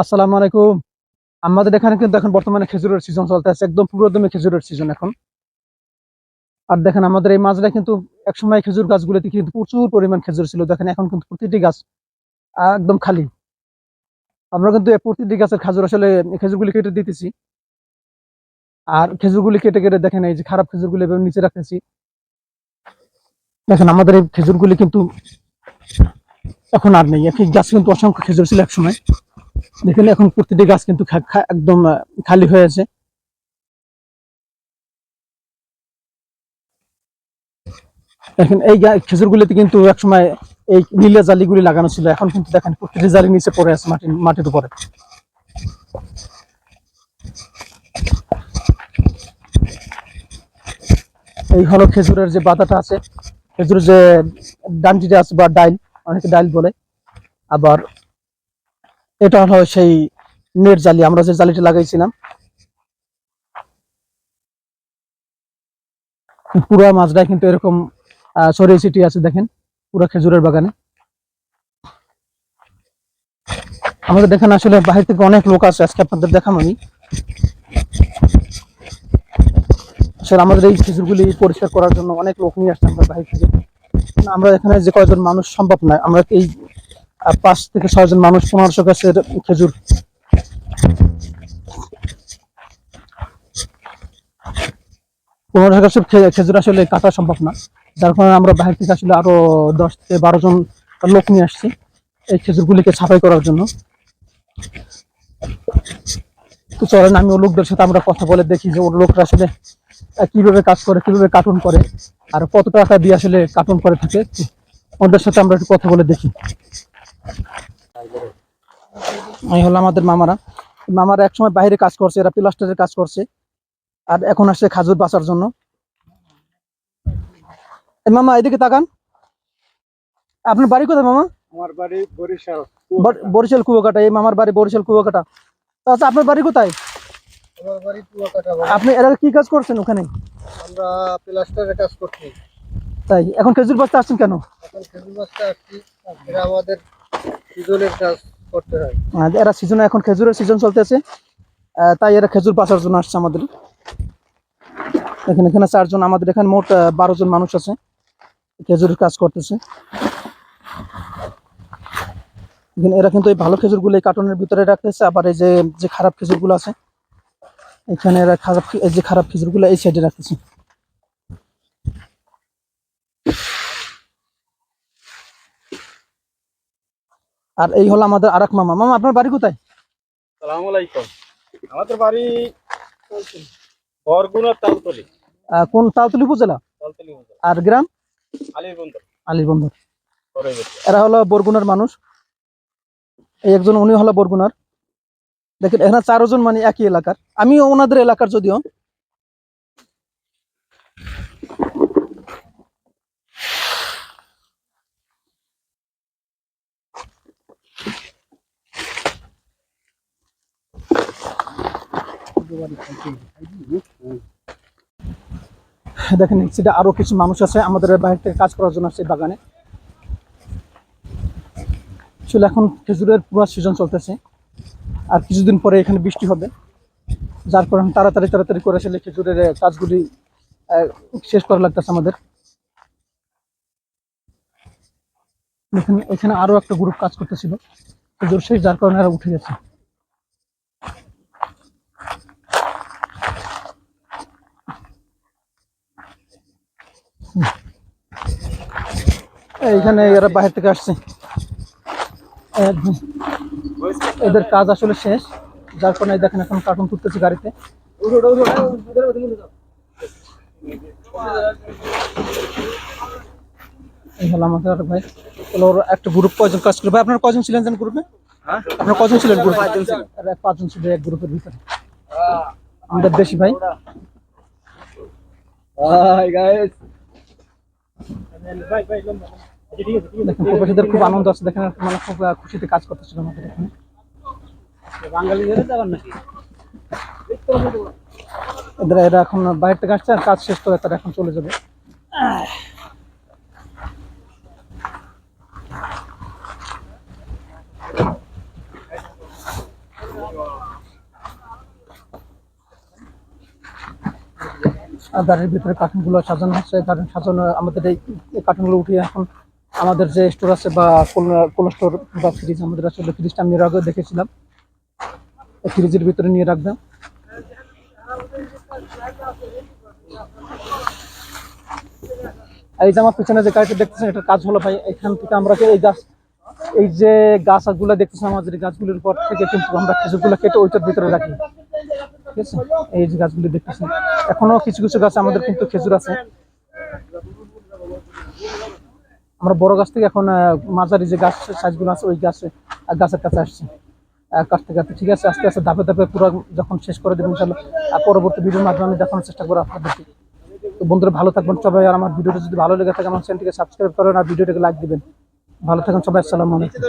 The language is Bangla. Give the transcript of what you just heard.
আসসালামু আলাইকুম। আমাদের এখানে কিন্তু এখন বর্তমানে খেজুরের সিজন চলতে আছে একদম পুরোদমে খেজুরের সিজন এখন। আর দেখেন আমাদের এই মাঝরা কিন্তু একসময় খেজুর গাছগুলোতে কিন্তু প্রচুর পরিমাণ খেজুর ছিল। দেখেন এখন কিন্তু প্রতিটি গাছ একদম খালি। আমরা কিন্তু প্রতিটি গাছের খেজুর আসলে খেজুরগুলি কেটে দিতেছি। আর খেজুরগুলি কেটে কেটে দেখেন এই যে খারাপ খেজুরগুলি নিচে রাখতেছি। দেখেন আমাদের এই খেজুরগুলি কিন্তু এখন আর নেই। গাছ কিন্তু অসংখ্য খেজুর ছিল একসময়। দেখেন এখন প্রতিটি গাছ কিন্তু একদম খালি হয়ে আছে। দেখেন এই গা- খেজুরগুলিতে কিন্তু একসময় এই নীলে জালিগুলি লাগানো ছিল। এখন কিন্তু দেখেন প্রতিটি জালি নিচে পড়ে আছে মাটির মাটির উপরে। এই হলো খেজুরের যে বাতাটা আছে। খেজুরের যে ডান্টিটা আছে বা ডাইল, অনেকে ডাইল বলে। আবার এটা হলো সেই নেট জালি, আমরা যে জালিটা লাগাইছিলাম। পুরো মাছটা কিন্তু এরকম ছড়িয়ে ছিটিয়ে আছে, দেখেন, পুরো খেজুরের বাগানে। আমাদের দেখেন আসলে বাহির থেকে অনেক লোক আছে, আজকে আপনাদের দেখাম আমি আসলে আমাদের এই খেজুরগুলি পরিষ্কার করার জন্য অনেক লোক নিয়ে আসছে আমরা বাহির থেকে। আমরা এখানে যে কয়জন মানুষ সম্ভব নয়, আমরা এই পাঁচ থেকে ছয়জন মানুষ পনেরোশো গাছের খেজুর। পনেরোশো গাছের খেজুর আসলে কাটা সম্ভব না। যার কারণে আমরা বাইরে থেকে আসলে আরও দশ থেকে বারো জন লোক নিয়ে আসছি এই খেজুরগুলিকে ছাপাই করার জন্য। তো চলেন আমি ও লোকদের সাথে আমরা কথা বলে দেখি যে ওর লোকরা আসলে কীভাবে কাজ করে, কীভাবে কার্টুন করে, আর কত টাকা দিয়ে আসলে কার্টুন করে থাকে। ওদের সাথে আমরা একটু কথা বলে দেখি। এই হলো আমাদের মামারা। মামারা একসময় বাইরে কাজ করছে এরা প্লাস্টারের কাজ করছে আর এখন আসছে খাজুর বাঁচার জন্য। এই মামা এদিকে তাকান। আপনার বাড়ি কোথায় মামা? আমার বাড়ি বরিশাল বরিশাল কুয়াকাটা। এই মামার বাড়ি বরিশাল কুয়াকাটা। আচ্ছা আপনার বাড়ি কোথায়? আমার বাড়ি কুয়াকাটা আপনি এরা কি কাজ করছেন ওখানে? আমরা প্লাস্টারের কাজ করছি। তাই এখন খেজুর বাঁচতে আসছেন কেন? এখন খেজুর গাছটা আসছি। আমাদের হয়। এরা সিজনে এখন খেজুরের সিজন চলতেছে। তাই এরা খেজুর বাঁচার জন্য আসছে আমাদের। এখানে এখানে চারজন, আমাদের এখানে মোট বারো জন মানুষ আছে। খেজুরের কাজ করতেছে। এরা কিন্তু এই ভালো খেজুরগুলো এই কার্টনের ভিতরে রাখতেছে। আবার এই যে খারাপ খেজুরগুলো আছে, এখানে এরা খারাপ এই যে খারাপ খেজুরগুলো এই সাইডে রাখতেছে। আর এই হলো আমাদের আরেক মামা। মামা আপনার বাড়ি কোথায়? সালাম আলাইকুম। আমাদের বাড়ি বরগুনা তালতলি। কোন তালতলি উপজেলা? তালতলি আর গ্রাম? এরা হলো বরগুনার মানুষ। এই একজন উনি হলো বরগুনার। দেখেন এখানে চারজন মানে একই এলাকার। আমি ওনাদের এলাকার যদিও। দেখেন সেটা আরও কিছু মানুষ আছে, আমাদের বাইরে থেকে কাজ করার জন্য আসছে বাগানে। আসলে এখন খেজুরের পুরো সিজন চলতেছে, আর কিছুদিন পরে এখানে বৃষ্টি হবে, যার কারণে তাড়াতাড়ি তাড়াতাড়ি করে আসলে খেজুরের কাজগুলি শেষ করা লাগতেছে আমাদের। এখানে আরও একটা গ্রুপ কাজ করতেছিল, খেজুর শেষ, যার কারণে উঠে গেছে। এইখানে এরা বাইরে থেকে আসছে। এদের কাজ আসলে শেষ। যার কারণে দেখেন এখন কার্টুন তুলতেছে গাড়িতে। এই হলো আমাদের আরেক ভাই। তাহলে ওর একটা গ্রুপ কয়জন কাজ করে ভাই আপনার কয়জন ছিলেন যেন গ্রুপে আপনার কয়জন ছিলেন গ্রুপে এক পাঁচজন ছিল এক গ্রুপের ভিতরে। আমাদের বেশি ভাই। গাইস দেখেন প্রবাসীদের খুব আনন্দ আছে। দেখেন মানে খুব খুশিতে কাজ করতেছিল আমাদের এখানে। বাঙালিদের যাবেন নাকি? এরা এখন বাইরে থেকে আসছে আর কাজ শেষ করে তারা এখন চলে যাবে। গাড়ির ভিতরে কার্টুনগুলো সাজানো হচ্ছে। কার্টুন সাজানো, আমাদের এই কার্টুনগুলো উঠিয়ে এখন আমাদের যে স্টোর আছে বা কোল্ড স্টোর বা ফ্রিজ আমাদের আসলে ফ্রিজটা আমি আগে দেখেছিলাম। ফ্রিজের ভিতরে নিয়ে রাখবেন। এই যে আমার পিছনে যে গাড়িটা দেখতেছেন এটার কাজ হলো ভাই, এখান থেকে আমরা এই গাছ, এই যে গাছগুলো দেখতেছেন, আমাদের গাছগুলোর পর থেকে কিন্তু আমরা খেজুরগুলো কেটে ওইটার ভিতরে রাখি। এই যে গাছগুলো দেখতেছেন, এখনও কিছু কিছু গাছ আমাদের কিন্তু খেজুর আছে। আমরা বড় গাছ থেকে এখন মাঝারি যে গাছ সাইজগুলো আছে, ওই গাছে গাছের কাছে আসছে কাটতে কাটতে, ঠিক আছে? আস্তে আস্তে ধাপে ধাপে পুরো যখন শেষ করে দেবেন ইনশাল্লাহ আর পরবর্তী ভিডিওর মাধ্যমে আমি দেখানোর চেষ্টা করব আপনাদেরকে। তো বন্ধুরা, ভালো থাকবেন সবাই, আর আমার ভিডিওটা যদি ভালো লেগে থাকে, আমার চ্যানেলটিকে সাবস্ক্রাইব করেন, আর ভিডিওটাকে লাইক দিবেন। ভালো থাকেন সবাই, আসসালামু আলাইকুম।